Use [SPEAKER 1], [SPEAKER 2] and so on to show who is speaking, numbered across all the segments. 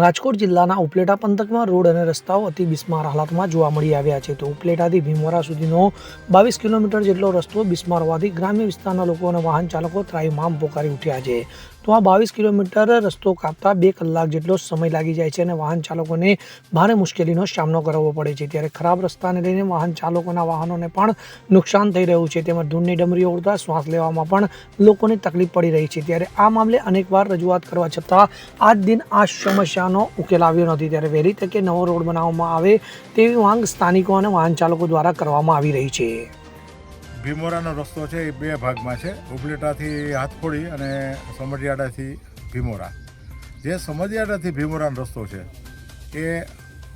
[SPEAKER 1] રાજકોટ જિલ્લાના ઉપલેટા પંથકમાં રોડ અને રસ્તાઓ અતિ બિસ્માર હાલતમાં જોવા મળી આવ્યા છે. તો ઉપલેટાથી ભીમવરા સુધીનો બાવીસ કિલોમીટર જેટલો રસ્તો બિસ્માર હોવાથી ગ્રામ્ય વિસ્તારના લોકો અને વાહન ચાલકો ત્રાહિમામ પોકારી ઉઠ્યા છે. તો બાવીસ કિલોમીટર રસ્તો કાપતા બે કલાક જેટલો સમય લાગી જાય છે અને વાહન ચાલકોને ભારે મુશ્કેલીનો સામનો કરવો પડે છે. ત્યારે ખરાબ રસ્તાને લઈને વાહન ચાલકોના વાહનોને પણ નુકસાન થઈ રહ્યું છે. તેમજ ધૂળની ડમરીઓ ઉડતા શ્વાસ લેવામાં પણ લોકોને તકલીફ પડી રહી છે. ત્યારે આ મામલે અનેકવાર રજૂઆત કરવા છતાં આજ દિન આ સમસ્યાનો ઉકેલ આવ્યો નથી. ત્યારે વહેલી તકે નવો રોડ બનાવવામાં આવે તેવી માંગ સ્થાનિકો અને વાહન ચાલકો દ્વારા કરવામાં આવી રહી છે.
[SPEAKER 2] ભીમોરાનો રસ્તો છે એ બે ભાગમાં છે. ઉપલેટાથી હાથખોડી અને સમઢિયાળાથી ભીમોરા. જે સમઢિયાળાથી ભીમોરાનો રસ્તો છે, એ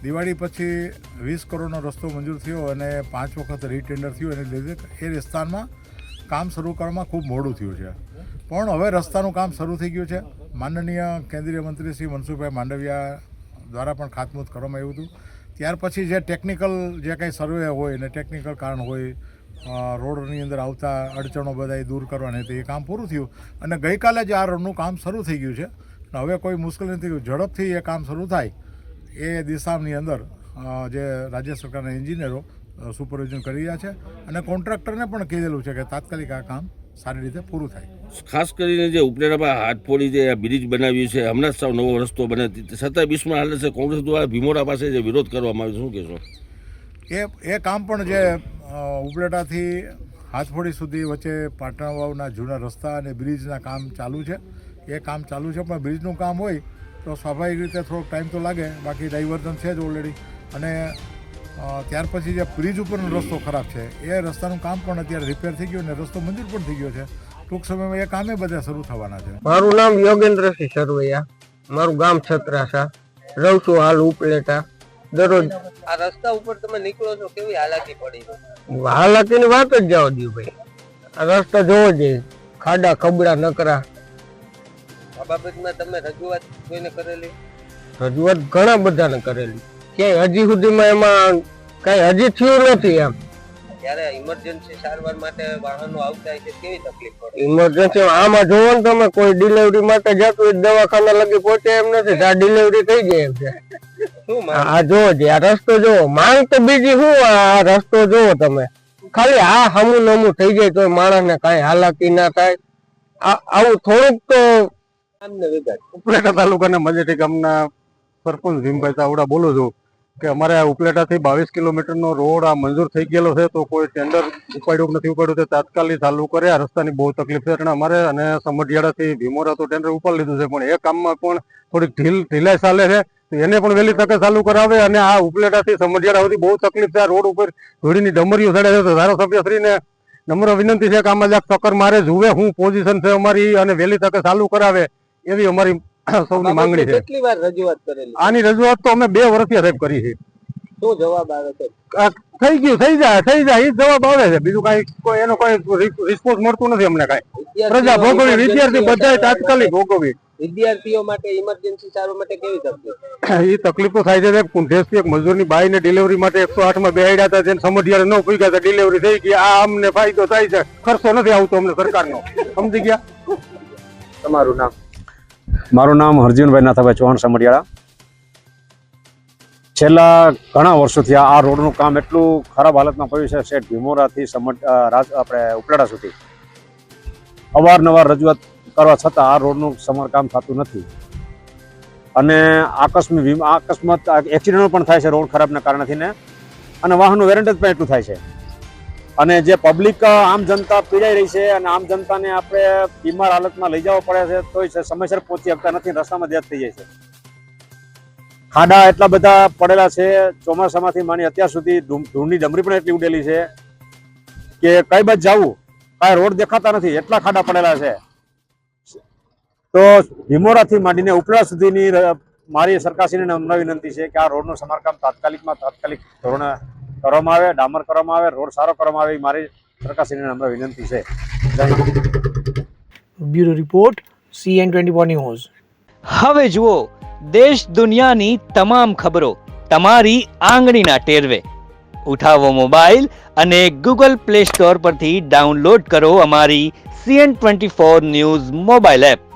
[SPEAKER 2] દિવાળી પછી વીસ કરોડનો રસ્તો મંજૂર થયો અને પાંચ વખત રીટેન્ડર થયું. એને લીધે એ વિસ્તારમાં કામ શરૂ કરવામાં ખૂબ મોડું થયું છે. પણ હવે રસ્તાનું કામ શરૂ થઈ ગયું છે. માનનીય કેન્દ્રીય મંત્રી શ્રી મનસુખભાઈ માંડવિયા દ્વારા પણ ખાતમુહૂર્ત કરવામાં આવ્યું હતું. ત્યાર પછી જે ટેકનિકલ જે કંઈ સર્વે હોય ને ટેકનિકલ કારણ હોય રોડની અંદર આવતા અડચણો બધા એ દૂર કરવાની હતી. એ કામ પૂરું થયું અને ગઈકાલે જ આ રોડનું કામ શરૂ થઈ ગયું છે. અને હવે કોઈ મુશ્કેલી નથી ઝડપથી એ કામ શરૂ થાય એ દિશાની અંદર જે રાજ્ય સરકારના એન્જિનિયરો સુપરવિઝન કરી રહ્યા છે અને કોન્ટ્રાક્ટરને પણ કહેલું છે કે તાત્કાલિક આ કામ સારી રીતે પૂરું થાય.
[SPEAKER 3] ખાસ કરીને જે ઉપલેટામાં હાથફોડી જે બ્રિજ બનાવ્યું છે હમણાં જ સાવ નવો રસ્તો બને. છતાં બીસમાં હાલે છે. કોંગ્રેસ દ્વારા ભીમોરા પાસે જે વિરોધ કરવામાં આવ્યો શું કહેશો?
[SPEAKER 2] એ એ કામ પણ જે ઉપલેટાથી હાથફોડી સુધી વચ્ચે પાટણ વાવના જૂના રસ્તા અને બ્રિજના કામ ચાલુ છે. એ કામ ચાલુ છે, પણ બ્રિજનું કામ હોય તો સ્વાભાવિક રીતે થોડોક ટાઈમ તો લાગે, બાકી ડાયવર્ઝન છે જ ઓલરેડી અને ત્યાર પછી જે બ્રિજ ઉપરનો રસ્તો ખરાબ છે, એ રસ્તાનું કામ પણ અત્યારે રિપેર થઈ ગયું અને રસ્તો મંજૂર પણ થઈ ગયો છે. ટૂંક સમયમાં એ કામે બધા શરૂ થવાના છે.
[SPEAKER 4] મારું નામ યોગેન્દ્રસિંહ સરવૈયા મારું ગામ છત્રાસા. રહું છું હાલ ઉપલેટા. દરરોજ.
[SPEAKER 5] આ રસ્તા ઉપર તમે નીકળો છો કેવી હાલાકી પડી છે?
[SPEAKER 4] હાલાકીની વાત જ જાવ દઉં ભાઈ. આ રસ્તા જોવો જોઈએ ખાડા ખબડા નકરા.
[SPEAKER 5] આ બાબતમાં તમે રજૂઆત કોઈને કરેલી?
[SPEAKER 4] રજૂઆત ઘણા બધાને કરેલી. ક્યાંય હજી સુધીમાં એમાં કઈ હજી થયું નથી એમ.
[SPEAKER 5] ત્યારે ઇમરજન્સી સારવાર માટે વાહનો આવતા છે કેવી તકલીફ પડે?
[SPEAKER 4] ઇમરજન્સી આમાં જોવો ને તમે કોઈ ડિલિવરી માટે જતું દવાખાના લગી પહોંચે એમ નથી આ ડિલિવરી થઈ જાય એમ છે. આ જો આ રસ્તો જોવો માંગ તો બીજી શું આ રસ્તો જોવો તમે. ખાલી આ હમું નમું થઈ જાય તો માણસને કઈ હાલાકી ના થાય. આ- આવું થોડુંક તો
[SPEAKER 6] ઉપલેટા તાલુકાના મજેટી ગામના સરપંચ ભીમભાઈ ચાવડા બોલું છું કે અમારે આ ઉપલેટાથી બાવીસ કિલોમીટરનો રોડ આ મંજૂર થઈ ગયેલો છે તો કોઈ ટેન્ડર ઉપાડ્યું નથી ઉપાડ્યું તે તાત્કાલિક ચાલુ કરે. આ રસ્તાની બહુ તકલીફ છે. અને અમારે અને સમઢિયાળાથી ભીમોરા તો ટેન્ડર ઉપાડી લીધું છે પણ એ કામમાં પણ થોડીક ઢીલ ઢીલાઈ ચાલે છે. એને પણ વહેલી તકે ચાલુ કરાવે અને આ ઉપલેટાથી સમઢિયાળા સુધી બહુ તકલીફ છે. આ રોડ ઉપર ધૂળીની ડમરીઓ ચડે છે. તો ધારાસભ્યશ્રીને નમ્ર વિનંતી છે કે આમાં જરાક ચક્કર મારે જુએ શું પોઝિશન છે અમારી અને વહેલી તકે ચાલુ કરાવે એવી અમારી સૌની માંગણી છે.
[SPEAKER 5] કેટલી વાર રજૂઆત કરેલી?
[SPEAKER 6] આની રજૂઆત તો અમે બે વર્ષથી સાહેબ કરી છે.
[SPEAKER 5] શું જવાબ આવે છે?
[SPEAKER 6] થઈ ગયું થઈ જાય થઈ જાય એ જવાબ આવે છે. બીજું કઈ કોઈ એનો કોઈ રિસ્પોન્સ મળતું નથી અમને કઈ. પ્રજા ભોગવી વિદ્યાર્થી બધા તાત્કાલિક ભોગવવી
[SPEAKER 5] વિદ્યાર્થીઓ માટે ઇમરજન્સી સારવાર માટે કેવી તકલીફ?
[SPEAKER 6] એ તકલીફ તો થાય છે સાહેબ. કુંઠેસથી એક મજૂરની બાઈને ડિલિવરી માટે એકસો આઠમાં બેહાડ્યા હતા જેને સમજ્યારે ન પૂગ્યા હતા. ડિલિવરી થઈ ગઈ. આ અમને ફાયદો થાય છે. ખર્ચો નથી આવતો અમને સરકારનો. સમજી ગયા?
[SPEAKER 5] તમારું નામ?
[SPEAKER 7] મારું નામ હરજીવનભાઈ નાથાભાઈ ચૌહાણ સમઢિયાળા. છેલ્લા ઘણા વર્ષોથી આ આ રોડનું કામ એટલું ખરાબ હાલતમાં પડ્યું છે શેઠ ભીમોરાથી સમ રાજ આપણે ઉપલેટા સુધી. અવારનવાર રજૂઆત કરવા છતાં આ રોડનું સમારકામ થતું નથી. અને આકસ્મિક અકસ્માત એક્સિડન્ટો પણ થાય છે રોડ ખરાબના કારણથી ને. અને વાહનનું વેરંટેજ પણ એટલું થાય છે. અને જે પબ્લિક આમ જનતા પીડાઈ રહી છે અને આમ જનતાને આપણે બીમાર હાલતમાં લઈ જવા પડે છે, તોય છે, સમયસર પહોંચી શકતા નથી, રસ્તામાં ડેથ થઈ જાય છે. ખાડા એટલા બધા પડેલા છે, ચોમાસામાંથી માની અત્યાર સુધી ધૂળની ડમરી પણ એટલી ઉડેલી છે કે કઈ બાજુ જવું, કાંઈ રોડ દેખાતા નથી, એટલા ખાડા પડેલા છે. તો ભીમોરાથી માંડીને ઉપલા સુધીની મારી સરકારશ્રીને નમ્ર વિનંતી છે કે આ રોડનું સમારકામ તાત્કાલિકમાં તાત્કાલિક ધોરણે કરવામાં આવે ડામર કરવામાં આવે રોડ સારો કરવામાં આવે મારી સરકારશ્રીને નમ્ર વિનંતી છે.
[SPEAKER 1] Bureau report CN twenty four news.
[SPEAKER 8] હવે જુઓ દેશ દુનિયાની તમામ ખબરો તમારી આંગળીના ટેરવે. ઉઠાવો મોબાઈલ અને ગૂગલ પ્લે સ્ટોર પરથી ડાઉનલોડ કરો અમારી CN twenty four news mobile app.